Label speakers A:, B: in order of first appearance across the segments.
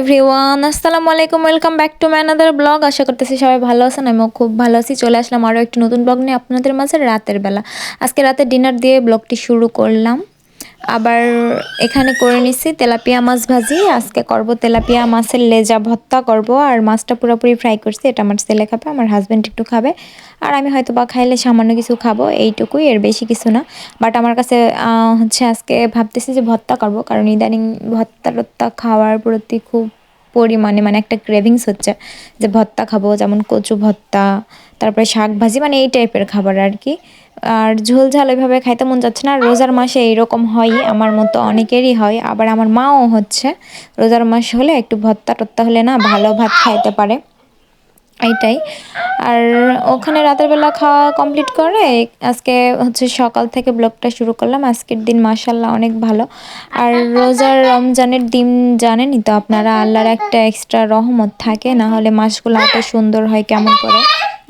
A: Everyone আসসালামু আলাইকুম welcome back to my another blog আশা করতেছি সবাই ভালো আছেন, আমিও খুব ভালো আছি। চলে আসলাম আরও একটি নতুন ব্লগ নিয়ে আপনাদের মাঝে রাতের বেলা। আজকে রাতে ডিনার দিয়ে ব্লগটি শুরু করলাম। আবার এখানে করে নিছি তেলাপিয়া মাছ ভাজি। আজকে করব তেলাপিয়া মাছের লেজা ভত্তা করব আর মাছটা পুরোপুরি ফ্রাই করছি। এটা আমার ছেলে খাবে, আমার হাজব্যান্ড একটু খাবে। আর আমি হয়তো বা খাইলে সামান্য কিছু খাব, এইটুকুই, এর বেশি কিছু না। বাট আমার কাছে হচ্ছে আজকে ভাবতেছি যে ভত্তা করব, কারণ ইদানিং ভত্তা টত্তা খাওয়ার প্রতি খুব পরিমাণে মানে একটা ক্রেভিংস হচ্ছে যে ভর্তা খাব, যেমন কচু ভর্তা, তারপরে শাক ভাজি মানে এই টাইপের খাবার আর কি আর ঝোল ঝাল ওইভাবে খাইতে মন যাচ্ছে না। রোজার মাসে এইরকম হয় আমার মতো অনেকেরই হয়। আবার আমার মাও হচ্ছে। রোজার মাস হলে একটু ভত্তা টত্তা হলে না ভালো ভাত খাইতে পারে। এইটাই আর ওখানে রাতের বেলা খাওয়া কমপ্লিট করে, আজকে হচ্ছে সকাল থেকে ব্লগটা শুরু করলাম। আজকের দিন মাসাল্লাহ অনেক ভালো। আর রোজার রমজানের দিন জানেনই তো আপনারা, আল্লাহর একটা এক্সট্রা রহমত থাকে, না হলে মাসগুলো এত সুন্দর হয় কেমন করে।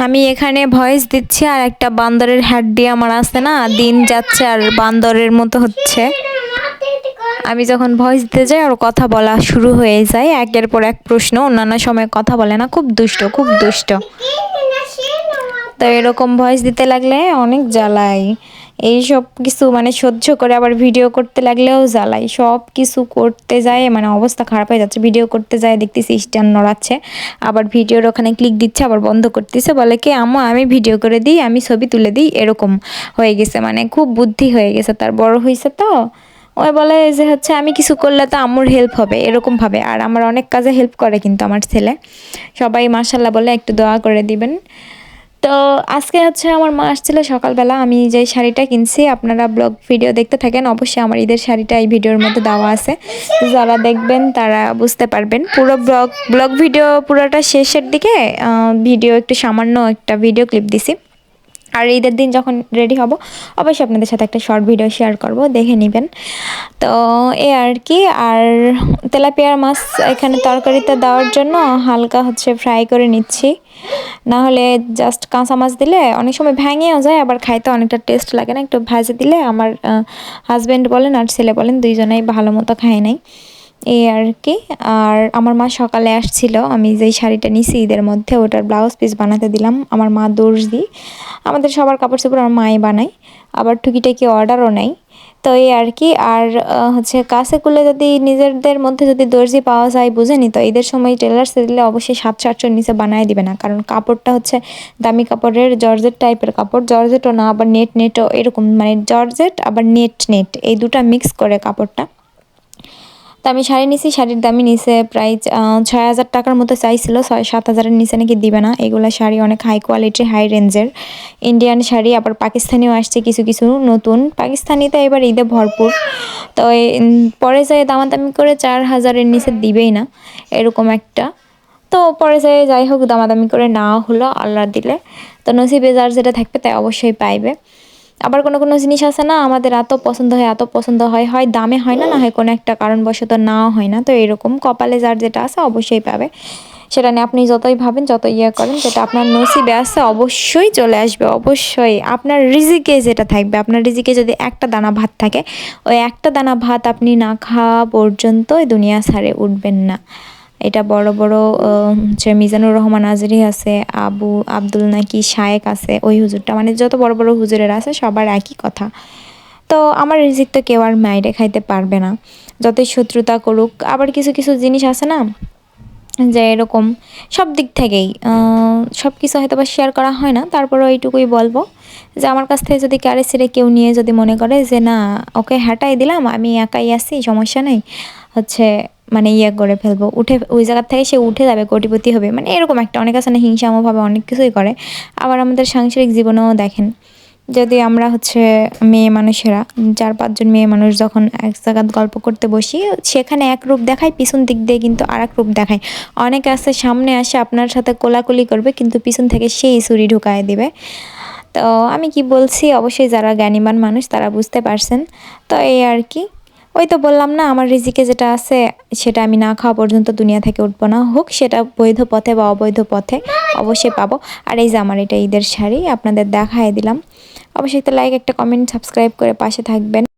A: আমি এখানে ভয়েস দিচ্ছি আর একটা বান্দরের দিয়ে আমার আসছে না, দিন যাচ্ছে আর বান্দরের মতো হচ্ছে। আমি যখন ভয়েস দিতে যাই আর কথা বলা শুরু হয়ে যায়, একের পর এক প্রশ্ন, অন্যান্য সময় কথা বলে না, খুব দুষ্ট খুব দুষ্ট। তো এরকম ভয়েস দিতে লাগলে অনেক জ্বালাই। এই সব কিছু মানে সহ্য করে আবার ভিডিও করতে লাগলেও জ্বালাই। সব কিছু করতে যায় মানে অবস্থা খারাপ হয়ে যাচ্ছে। ভিডিও করতে যায়, দেখতেছি স্ট্যান্ড নড়াচ্ছে। আবার ভিডিওর ওখানে ক্লিক দিচ্ছে, আবার বন্ধ করতেছে। বলে কি আমা আমি ভিডিও করে দিই, আমি ছবি তুলে দিই। এরকম হয়ে গেছে। মানে খুব বুদ্ধি হয়ে গেছে। তার বড় হয়েছে তো। ওই বলে যে হচ্ছে, আমি কিছু করলে তো আম্মুর হেল্প হবে। এরকম ভাবে। আর আমার অনেক কাজে হেল্প করে কিন্তু আমার ছেলে। সবাই মার্শাল্লাহ বলে একটু দোয়া করে দিবেন। তো আজকে হচ্ছে আমার মা আসছিল সকালবেলা। আমি যে শাড়িটা কিনছি, আপনারা ব্লগ ভিডিও দেখতে থাকেন, অবশ্যই আমার ঈদের শাড়িটা এই ভিডিওর মধ্যে দেওয়া আছে। যারা দেখবেন তারা বুঝতে পারবেন। পুরো ব্লগ ব্লগ ভিডিও পুরোটা শেষের দিকে ভিডিও একটু সামান্য একটা ভিডিও ক্লিপ দিছি। আর ঈদের দিন যখন রেডি হব, অবশ্যই আপনাদের সাথে একটা শর্ট ভিডিও শেয়ার করব, দেখে নেবেন। তো এ আর কি, আর তেলাপিয়ার মাছ এখানে তরকারিতে দেওয়ার জন্য হালকা হচ্ছে ফ্রাই করে নিচ্ছি। না হলে জাস্ট কাঁচা মাছ দিলে অনেক সময় ভেঙেও যায়, আবার খাইতে অনেকটা টেস্ট লাগে না, একটু ভাজে দিলে আমার হাজব্যান্ড বলেন আর ছেলে বলেন, দুইজনেই ভালো মতো খায় নাই। এই আর কি। আর আমার মা সকালে আসছিল, আমি যেই শাড়িটা নিছি ঈদের মধ্যে, ওটার ব্লাউজ পিস বানাতে দিলাম। আমার মা দিই আমাদের সবার কাপড় চোপড় আমার মাই বানায়, আবার টুকিটাকি অর্ডারও নেয়। তো এই আর কি, আর হচ্ছে কাছে কুলে যদি নিজেদের মধ্যে যদি দর্জি পাওয়া যায় বুঝেনি তো ঈদের সময় টেলার্সে দিলে অবশ্যই সাতশো আটশোর নিচে বানায় দিবে না। কারণ কাপড়টা হচ্ছে দামি কাপড়ের জর্জেট টাইপের কাপড়। জর্জেটও না, আবার নেট নেটও এরকম মানে জর্জেট, আবার নেট নেট এই দুটা মিক্স করে কাপড়টা। তো আমি শাড়ি নিছি, শাড়ির দামই নিছে প্রায় ছয় হাজার টাকার মতো চাইছিল, ছয়, সাত হাজারের নিচে নাকি দিবে না। এগুলো শাড়ি অনেক হাই কোয়ালিটির হাই রেঞ্জের ইন্ডিয়ান শাড়ি, আবার পাকিস্তানিও আসছে কিছু কিছু নতুন। পাকিস্তানিতে এবার ঈদে ভরপুর। তো পরে যায় দামাদামি করে চার হাজারের নিচে দিবেই না, এরকম একটা। তো পরে যায় যাই হোক, দামাদামি করে নেওয়া হলো আল্লাহ দিলে। তো নসিবে যার যেটা থাকবে তাই অবশ্যই পাইবে। আবার কোনো কোনো জিনিস আছে না, আমাদের এত পছন্দ হয়, এত পছন্দ হয় হয় দামে হয় না না হয় কোনো একটা কারণবশত নাও হয় না। তো এরকম কপালে যার যেটা আছে অবশ্যই পাবে। সেটা নিয়ে আপনি যতই ভাবেন, যত ইয়ে করেন, যেটা আপনার নসিবে আসছে অবশ্যই চলে আসবে, অবশ্যই। আপনার রিজিকে যেটা থাকবে, আপনার রিজিকে যদি একটা দানা ভাত থাকে, ওই একটা দানা ভাত আপনি না খাওয়া পর্যন্ত দুনিয়া সারে উঠবেন না। এটা বড় বড় হচ্ছে মিজানুর রহমান আজরি আছে, আবু আব্দুল নাকি শায়েক আছে, ওই হুজুরটা মানে যত বড় বড় হুজুরের আছে সবার একই কথা। তো আমার রিজিক তো কেউ আর মাইরে খাইতে পারবে না। যতই শত্রুতা করুক, আবার কিছু কিছু জিনিস আছে না, যে এরকম সব দিক থেকেই সব কিছু হয়তো বা শেয়ার করা হয় না তারপরে এইটুকুই বলব যে আমার কাছ থেকে যদি কারে ছিঁড়ে কেউ নিয়ে যদি মনে করে যে না, ওকে হাঁটাই দিলাম, আমি একাই আসি সমস্যা নেই, হচ্ছে মানে ইয়ে করে ফেলব। উঠে, ওই জায়গার থেকে সে উঠে যাবে, কোটিপতি হবে। মানে এরকম একটা, অনেক আছে না, হিংসামভাবে অনেক কিছুই করে। আবার আমাদের সাংসারিক জীবনেও দেখেন, যদি আমরা হচ্ছে মেয়ে মানুষেরা, চার, পাঁচজন মেয়ে মানুষ যখন এক জায়গায় গল্প করতে বসি, সেখানে এক রূপ দেখায়, পিছন দিক দিয়ে কিন্তু আর রূপ দেখায়। অনেকে আছে, সামনে আসে আপনার সাথে কোলাকুলি করবে, কিন্তু পিছন থেকে সেই ছুরি ঢুকায় দিবে। তো আমি কি বলছি? অবশ্যই যারা জ্ঞানীমান মানুষ, তারা বুঝতে পারছেন। তো এই আর কি। ওই তো বললাম না, আমার রিজিকে যেটা আছে সেটা আমি না খাওয়া পর্যন্ত দুনিয়া থেকে উঠবো না। হোক, সেটা বৈধ পথে বা অবৈধ পথে অবশ্যই পাবো। আর এই যে আমার এটা ঈদের শাড়ি, আপনাদের দেখায় দিলাম। অবশ্যই একটা লাইক একটা কমেন্ট সাবস্ক্রাইব করে পাশে থাকবেন।